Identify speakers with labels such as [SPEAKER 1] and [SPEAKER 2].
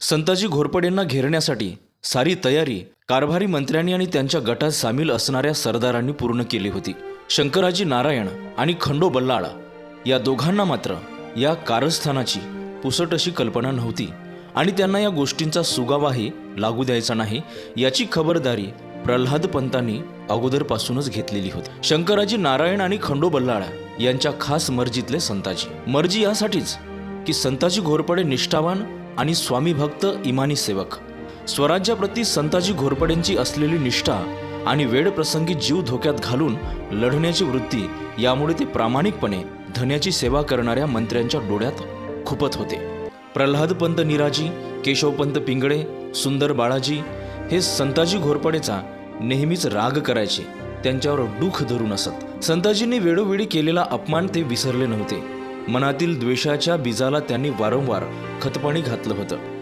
[SPEAKER 1] संताजी घोरपडेंना घेरण्यासाठी सारी तयारी कारभारी मंत्र्यांनी आणि त्यांच्या गटात सामील असणाऱ्या सरदारांनी पूर्ण केली होती. शंकराजी नारायण आणि खंडो बल्लाळ या दोघांना मात्र या कारस्थानाची पुसट अशी कल्पना नव्हती आणि त्यांना या गोष्टींचा सुगावाही लागू द्यायचा नाही याची खबरदारी प्रल्हाद पंतांनी अगोदरपासूनच घेतलेली होती. शंकराजी नारायण आणि खंडो बल्लाळ यांच्या खास मर्जीतले संताजी. मर्जी यासाठीच की संताजी घोरपडे निष्ठावान आणि स्वामी भक्त इमानी सेवक. स्वराज्याप्रती संताजी घोरपडेंची असलेली निष्ठा आणि वेळप्रसंगी जीव धोक्यात घालून लढण्याची वृत्ती यामुळे ते प्रामाणिकपणे धन्याची सेवा करणाऱ्या मंत्र्यांच्या डोळ्यात खुपत होते. प्रल्हादपंत निराजी केशवपंत पिंगळे सुंदर बाळाजी हे संताजी घोरपडेचा नेहमीच राग करायचे त्यांच्यावर दुःख धरून असत. संताजींनी वेळोवेळी केलेला अपमान ते विसरले नव्हते. मनातील द्वेषाच्या बीजाला त्यांनी वारंवार खतपाणी घातलं होतं.